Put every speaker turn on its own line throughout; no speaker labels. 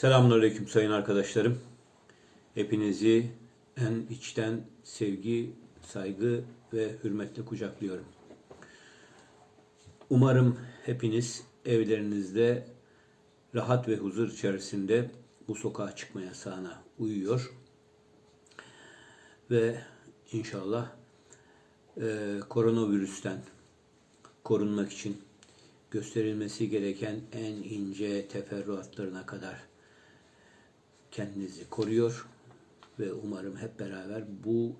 Selamünaleyküm sayın arkadaşlarım. Hepinizi en içten sevgi, saygı ve hürmetle kucaklıyorum. Umarım hepiniz evlerinizde rahat ve huzur içerisinde bu sokağa çıkma yasağına uyuyor. Ve inşallah e, koronavirüsten korunmak için gösterilmesi gereken en ince teferruatlarına kadar kendinizi koruyor ve umarım hep beraber bu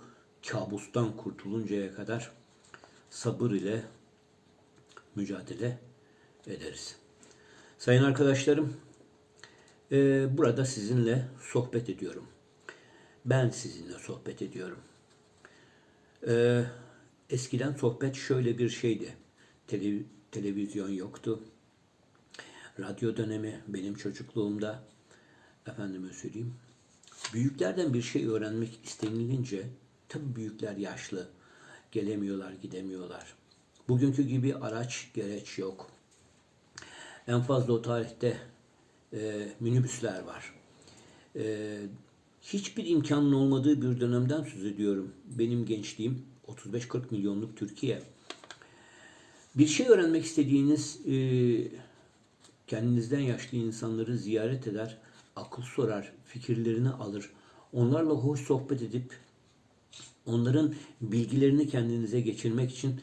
kabustan kurtuluncaya kadar sabır ile mücadele ederiz. Sayın arkadaşlarım, e, burada sizinle sohbet ediyorum. Ben sizinle sohbet ediyorum. E, eskiden sohbet şöyle bir şeydi. Tele- televizyon yoktu. Radyo dönemi benim çocukluğumda efendime söyleyeyim. Büyüklerden bir şey öğrenmek istenilince tabii büyükler yaşlı. Gelemiyorlar, gidemiyorlar. Bugünkü gibi araç, gereç yok. En fazla o tarihte e, minibüsler var. E, hiçbir imkanın olmadığı bir dönemden söz ediyorum. Benim gençliğim 35-40 milyonluk Türkiye. Bir şey öğrenmek istediğiniz e, kendinizden yaşlı insanları ziyaret eder, akıl sorar, fikirlerini alır. Onlarla hoş sohbet edip onların bilgilerini kendinize geçirmek için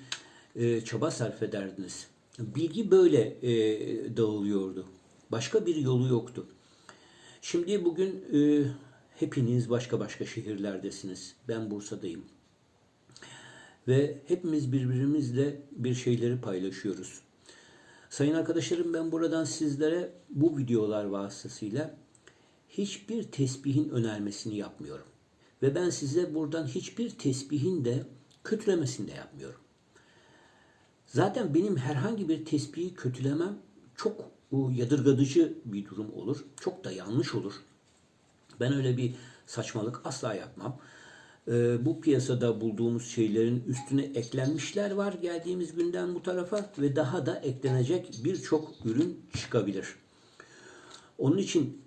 e, çaba sarf ederdiniz. Bilgi böyle e, dağılıyordu. Başka bir yolu yoktu. Şimdi bugün e, hepiniz başka başka şehirlerdesiniz. Ben Bursa'dayım. Ve hepimiz birbirimizle bir şeyleri paylaşıyoruz. Sayın arkadaşlarım ben buradan sizlere bu videolar vasıtasıyla hiçbir tesbihin önermesini yapmıyorum. Ve ben size buradan hiçbir tesbihin de kötülemesini de yapmıyorum. Zaten benim herhangi bir tesbihi kötülemem çok bu, yadırgatıcı bir durum olur. Çok da yanlış olur. Ben öyle bir saçmalık asla yapmam. Ee, bu piyasada bulduğumuz şeylerin üstüne eklenmişler var geldiğimiz günden bu tarafa ve daha da eklenecek birçok ürün çıkabilir. Onun için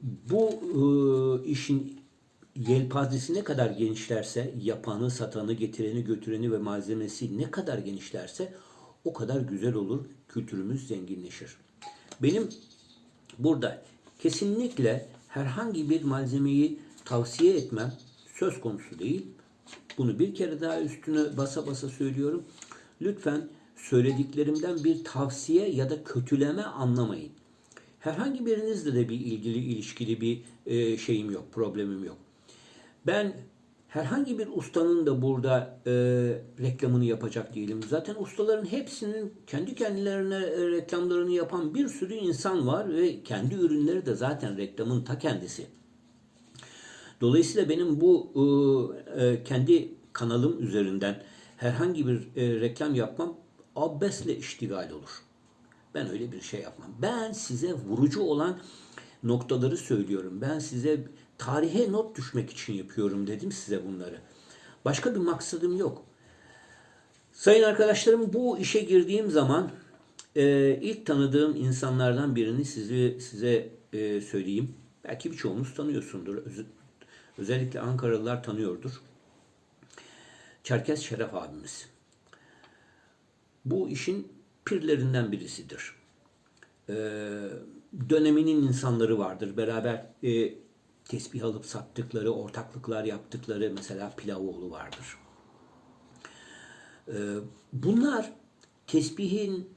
bu e, işin yelpazesi ne kadar genişlerse, yapanı, satanı, getireni, götüreni ve malzemesi ne kadar genişlerse o kadar güzel olur, kültürümüz zenginleşir. Benim burada kesinlikle herhangi bir malzemeyi tavsiye etmem söz konusu değil. Bunu bir kere daha üstüne basa basa söylüyorum. Lütfen söylediklerimden bir tavsiye ya da kötüleme anlamayın. Herhangi birinizle de bir ilgili ilişkili bir e, şeyim yok, problemim yok. Ben herhangi bir ustanın da burada e, reklamını yapacak değilim. Zaten ustaların hepsinin kendi kendilerine e, reklamlarını yapan bir sürü insan var ve kendi ürünleri de zaten reklamın ta kendisi. Dolayısıyla benim bu e, e, kendi kanalım üzerinden herhangi bir e, reklam yapmam abesle iştigal olur. Ben öyle bir şey yapmam. Ben size vurucu olan noktaları söylüyorum. Ben size tarihe not düşmek için yapıyorum dedim size bunları. Başka bir maksadım yok. Sayın arkadaşlarım bu işe girdiğim zaman e, ilk tanıdığım insanlardan birini sizi size e, söyleyeyim. Belki birçoğunuz tanıyorsundur. Öz- özellikle Ankaralılar tanıyordur. Çerkez Şeref abimiz. Bu işin pirlerinden birisidir. Ee, döneminin insanları vardır. Beraber e, tesbih alıp sattıkları, ortaklıklar yaptıkları mesela Pilavoğlu vardır. Ee, bunlar tesbihin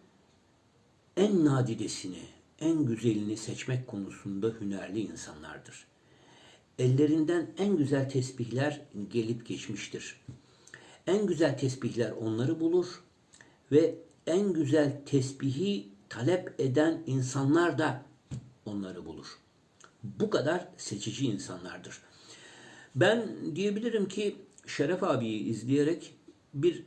en nadidesini, en güzelini seçmek konusunda hünerli insanlardır. Ellerinden en güzel tesbihler gelip geçmiştir. En güzel tesbihler onları bulur ve en güzel tesbihi talep eden insanlar da onları bulur. Bu kadar seçici insanlardır. Ben diyebilirim ki Şeref abiyi izleyerek bir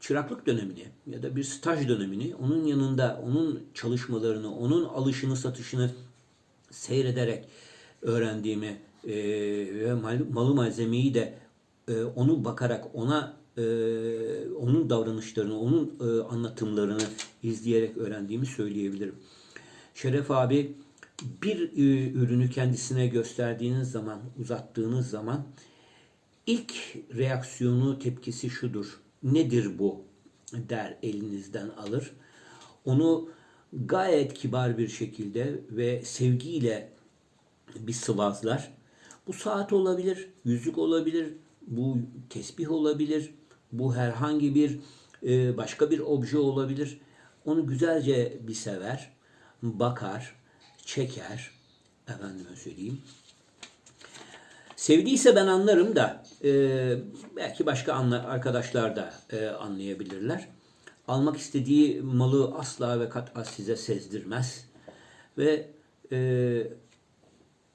çıraklık dönemini ya da bir staj dönemini onun yanında onun çalışmalarını, onun alışını satışını seyrederek öğrendiğimi e, ve mal- malı malzemeyi de e, onu bakarak ona e, onun davranışlarını, onun e, anlatımlarını izleyerek öğrendiğimi söyleyebilirim. Şeref abi bir e, ürünü kendisine gösterdiğiniz zaman, uzattığınız zaman ilk reaksiyonu, tepkisi şudur. Nedir bu? der elinizden alır. Onu gayet kibar bir şekilde ve sevgiyle bir sıvazlar. Bu saat olabilir, yüzük olabilir, bu tesbih olabilir, bu herhangi bir e, başka bir obje olabilir. Onu güzelce bir sever, bakar, çeker, efendime söyleyeyim. Sevdiyse ben anlarım da e, belki başka anla, arkadaşlar da e, anlayabilirler. Almak istediği malı asla ve kat'a size sezdirmez. Ve e,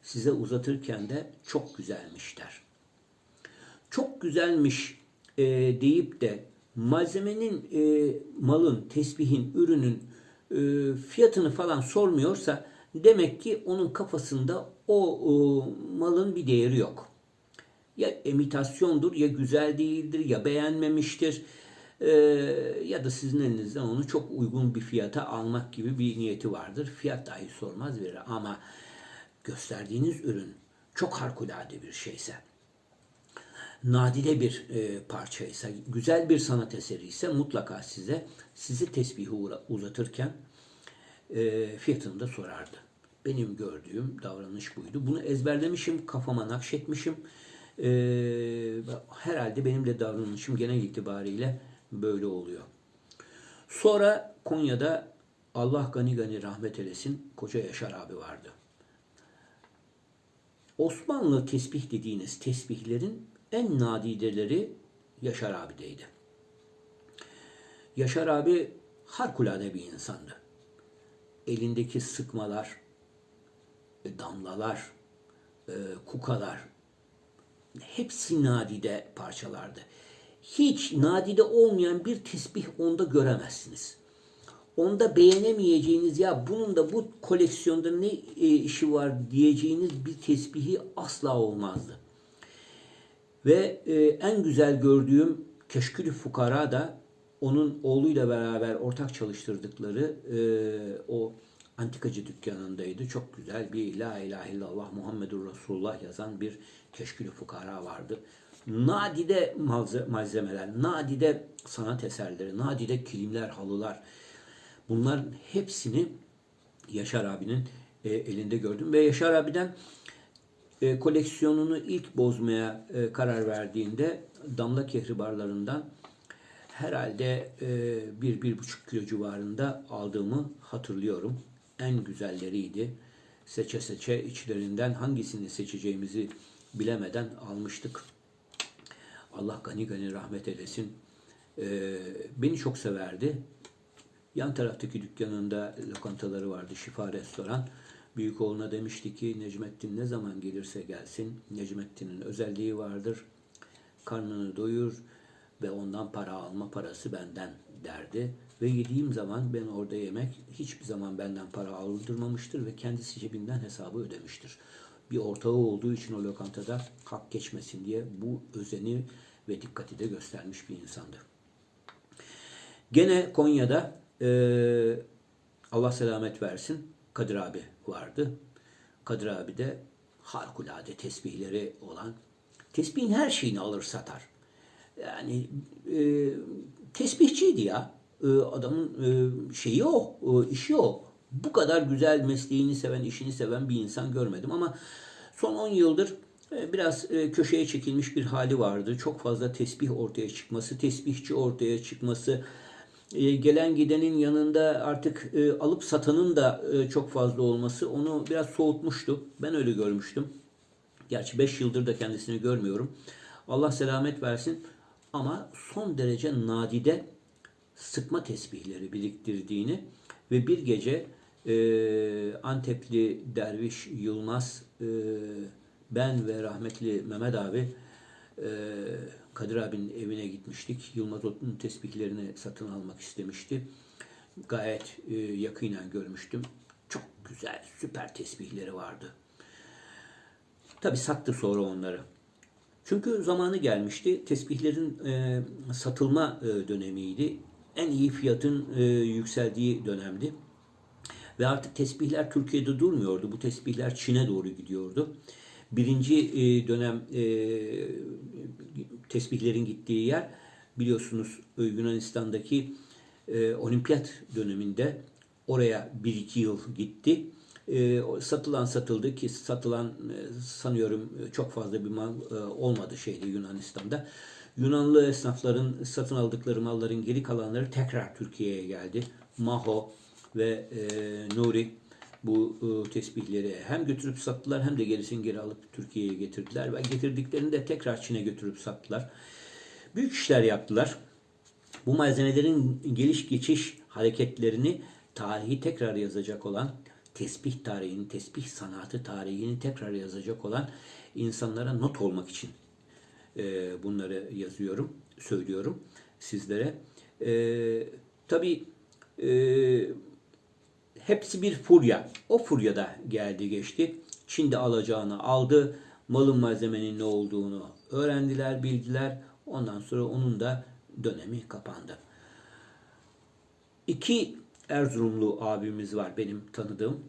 size uzatırken de çok güzelmiş der. Çok güzelmiş e, deyip de malzemenin, e, malın, tesbihin, ürünün e, fiyatını falan sormuyorsa demek ki onun kafasında o, o malın bir değeri yok. Ya imitasyondur, ya güzel değildir, ya beğenmemiştir. e, ya da sizin elinizden onu çok uygun bir fiyata almak gibi bir niyeti vardır. Fiyat dahi sormaz verir ama gösterdiğiniz ürün çok harikulade bir şeyse, nadide bir e, parçaysa, güzel bir sanat eseri ise mutlaka size sizi tesbihi uzatırken e, fiyatını da sorardı. Benim gördüğüm davranış buydu. Bunu ezberlemişim, kafama nakşetmişim. E, herhalde benim de davranışım genel itibariyle böyle oluyor. Sonra Konya'da Allah gani gani rahmet eylesin Koca Yaşar abi vardı. Osmanlı tesbih dediğiniz tesbihlerin en nadideleri Yaşar abideydi. Yaşar abi harikulade bir insandı. Elindeki sıkmalar, e, damlalar, e, kukalar hepsi nadide parçalardı. Hiç nadide olmayan bir tesbih onda göremezsiniz. Onda beğenemeyeceğiniz ya bunun da bu koleksiyonda ne e, işi var diyeceğiniz bir tesbihi asla olmazdı. Ve e, en güzel gördüğüm Keşkül Fukara da onun oğluyla beraber ortak çalıştırdıkları e, o antikacı dükkanındaydı. Çok güzel bir La ilahe illallah Muhammedur Resulullah yazan bir Keşkül Fukara vardı. Nadide malze- malzemeler, nadide sanat eserleri, nadide kilimler, halılar. Bunların hepsini Yaşar abinin e, elinde gördüm. Ve Yaşar abiden e, koleksiyonunu ilk bozmaya e, karar verdiğinde damla kehribarlarından herhalde e, bir, bir buçuk kilo civarında aldığımı hatırlıyorum. En güzelleriydi. Seçe seçe içlerinden hangisini seçeceğimizi bilemeden almıştık. Allah gani gani rahmet eylesin. E, beni çok severdi. Yan taraftaki dükkanında lokantaları vardı, şifa restoran. Büyük oğluna demişti ki Necmettin ne zaman gelirse gelsin. Necmettin'in özelliği vardır. Karnını doyur ve ondan para alma parası benden derdi. Ve yediğim zaman ben orada yemek hiçbir zaman benden para aldırmamıştır ve kendisi cebinden hesabı ödemiştir. Bir ortağı olduğu için o lokantada hak geçmesin diye bu özeni ve dikkati de göstermiş bir insandı. Gene Konya'da eee, Allah selamet versin Kadir abi vardı. Kadir abi de harikulade tesbihleri olan tesbihin her şeyini alır satar. Yani e, tesbihçiydi ya. E, adamın e, şeyi o, e, işi o. Bu kadar güzel mesleğini seven, işini seven bir insan görmedim ama son 10 yıldır e, biraz e, köşeye çekilmiş bir hali vardı. Çok fazla tesbih ortaya çıkması, tesbihçi ortaya çıkması, gelen gidenin yanında artık e, alıp satanın da e, çok fazla olması onu biraz soğutmuştu. Ben öyle görmüştüm. Gerçi 5 yıldır da kendisini görmüyorum. Allah selamet versin. Ama son derece nadide sıkma tesbihleri biriktirdiğini ve bir gece e, Antepli Derviş Yılmaz e, ben ve rahmetli Mehmet abi e, Kadir abinin evine gitmiştik. Yılmaz onun tesbihlerini satın almak istemişti. Gayet e, yakinen görmüştüm. Çok güzel, süper tesbihleri vardı. Tabi sattı sonra onları. Çünkü zamanı gelmişti. Tesbihlerin e, satılma e, dönemiydi. En iyi fiyatın yükseldiği dönemdi. Ve artık tesbihler Türkiye'de durmuyordu. Bu tesbihler Çin'e doğru gidiyordu. Birinci e, dönem e, tesbihlerin gittiği yer biliyorsunuz e, Yunanistan'daki olimpiyat döneminde oraya bir iki yıl gitti. Satılan satıldı ki satılan sanıyorum çok fazla bir mal olmadı şeyde Yunanistan'da. Yunanlı esnafların satın aldıkları malların geri kalanları tekrar Türkiye'ye geldi. Maho ve e, Nuri bu e, tesbihleri hem götürüp sattılar hem de gerisini geri alıp Türkiye'ye getirdiler ve getirdiklerini de tekrar Çin'e götürüp sattılar. Büyük işler yaptılar. Bu malzemelerin geliş geçiş hareketlerini tarihi tekrar yazacak olan tesbih tarihini, tesbih sanatı tarihini tekrar yazacak olan insanlara not olmak için e, bunları yazıyorum, söylüyorum sizlere. E, tabii e, hepsi bir furya. O furya da geldi geçti. Çin'de alacağını aldı. Malın malzemenin ne olduğunu öğrendiler, bildiler. Ondan sonra onun da dönemi kapandı. İki Erzurumlu abimiz var benim tanıdığım.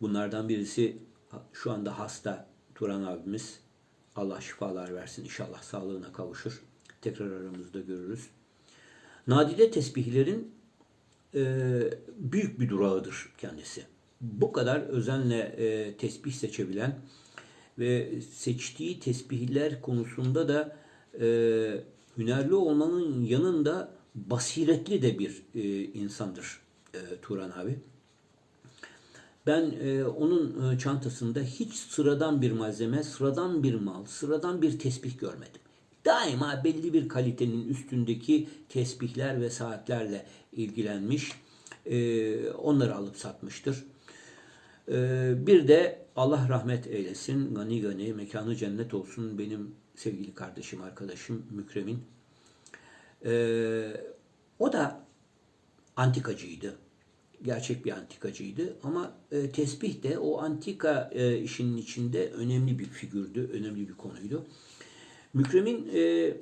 Bunlardan birisi şu anda hasta Turan abimiz. Allah şifalar versin. İnşallah sağlığına kavuşur. Tekrar aramızda görürüz. Nadide tesbihlerin e, büyük bir durağıdır kendisi. Bu kadar özenle e, tesbih seçebilen ve seçtiği tesbihler konusunda da e, hünerli olmanın yanında basiretli de bir e, insandır e, Turan abi. Ben e, onun e, çantasında hiç sıradan bir malzeme, sıradan bir mal, sıradan bir tesbih görmedim. Daima belli bir kalitenin üstündeki tesbihler ve saatlerle ilgilenmiş. E, onları alıp satmıştır. E, bir de Allah rahmet eylesin, gani gani, mekanı cennet olsun benim sevgili kardeşim, arkadaşım Mükremin. E, o da antikacıydı gerçek bir antikacıydı. Ama e, tesbih de o antika e, işinin içinde önemli bir figürdü, önemli bir konuydu. Mükremin e,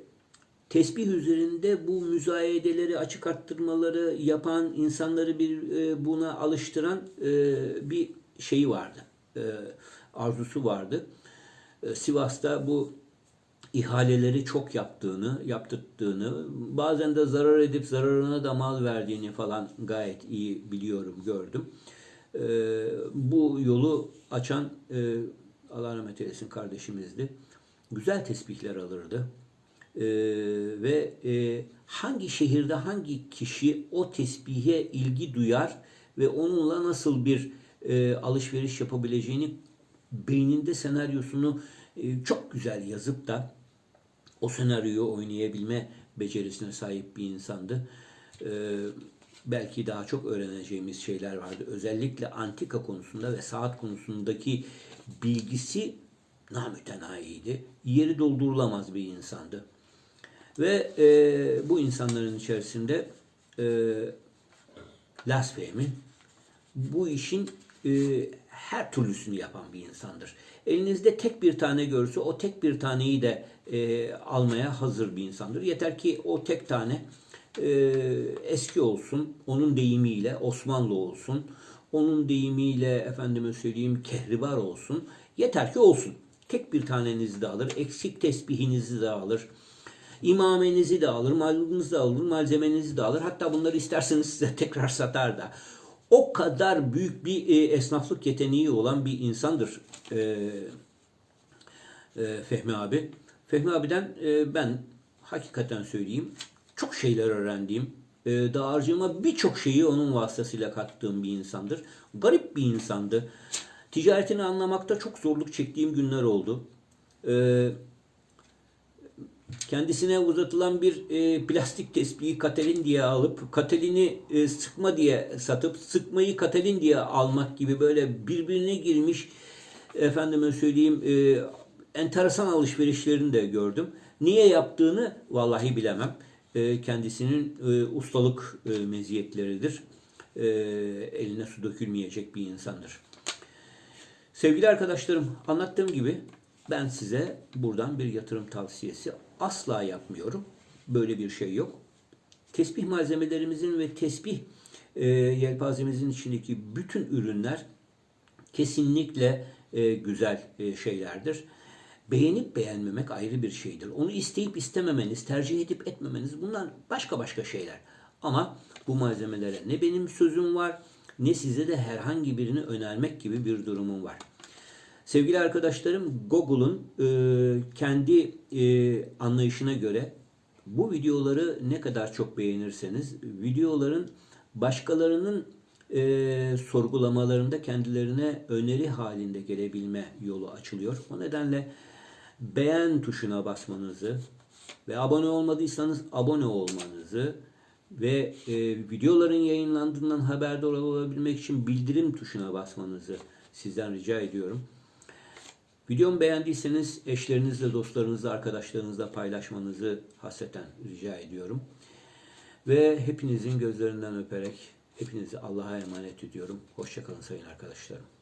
tesbih üzerinde bu müzayedeleri, açık arttırmaları yapan, insanları bir e, buna alıştıran e, bir şeyi vardı. E, arzusu vardı. E, Sivas'ta bu ihaleleri çok yaptığını, yaptırdığını, bazen de zarar edip zararına da mal verdiğini falan gayet iyi biliyorum, gördüm. Ee, bu yolu açan e, Allah rahmet eylesin kardeşimizdi. Güzel tesbihler alırdı. Ee, ve e, hangi şehirde hangi kişi o tesbihe ilgi duyar ve onunla nasıl bir e, alışveriş yapabileceğini beyninde senaryosunu e, çok güzel yazıp da o senaryoyu oynayabilme becerisine sahip bir insandı. Ee, belki daha çok öğreneceğimiz şeyler vardı. Özellikle antika konusunda ve saat konusundaki bilgisi namütenahiydi. Yeri doldurulamaz bir insandı. Ve e, bu insanların içerisinde e, Las Fehmi bu işin e, her türlüsünü yapan bir insandır. Elinizde tek bir tane görse o tek bir taneyi de e, almaya hazır bir insandır. Yeter ki o tek tane e, eski olsun, onun deyimiyle Osmanlı olsun, onun deyimiyle efendime söyleyeyim kehribar olsun. Yeter ki olsun. Tek bir tanenizi de alır, eksik tesbihinizi de alır. İmamenizi de alır, malınızı da alır, malzemenizi de alır. Hatta bunları isterseniz size tekrar satar da. O kadar büyük bir e, esnaflık yeteneği olan bir insandır e, e, Fehmi abi. Fehmi abiden e, ben hakikaten söyleyeyim çok şeyler öğrendiğim, e, dağarcığıma birçok şeyi onun vasıtasıyla kattığım bir insandır. Garip bir insandı. Ticaretini anlamakta çok zorluk çektiğim günler oldu. E, kendisine uzatılan bir e, plastik tespihi katelin diye alıp katelini e, sıkma diye satıp sıkmayı katelin diye almak gibi böyle birbirine girmiş efendime söyleyeyim e, enteresan alışverişlerini de gördüm. Niye yaptığını vallahi bilemem. E, kendisinin e, ustalık e, meziyetleridir. E, eline su dökülmeyecek bir insandır. Sevgili arkadaşlarım anlattığım gibi ben size buradan bir yatırım tavsiyesi asla yapmıyorum. Böyle bir şey yok. Tesbih malzemelerimizin ve tesbih e, yelpazemizin içindeki bütün ürünler kesinlikle e, güzel e, şeylerdir. Beğenip beğenmemek ayrı bir şeydir. Onu isteyip istememeniz, tercih edip etmemeniz bunlar başka başka şeyler. Ama bu malzemelere ne benim sözüm var ne size de herhangi birini önermek gibi bir durumum var. Sevgili arkadaşlarım Google'un e, kendi e, anlayışına göre bu videoları ne kadar çok beğenirseniz videoların başkalarının e, sorgulamalarında kendilerine öneri halinde gelebilme yolu açılıyor. O nedenle beğen tuşuna basmanızı ve abone olmadıysanız abone olmanızı ve e, videoların yayınlandığından haberdar olabilmek için bildirim tuşuna basmanızı sizden rica ediyorum. Videomu beğendiyseniz eşlerinizle, dostlarınızla, arkadaşlarınızla paylaşmanızı hasreten rica ediyorum. Ve hepinizin gözlerinden öperek hepinizi Allah'a emanet ediyorum. Hoşçakalın sayın arkadaşlarım.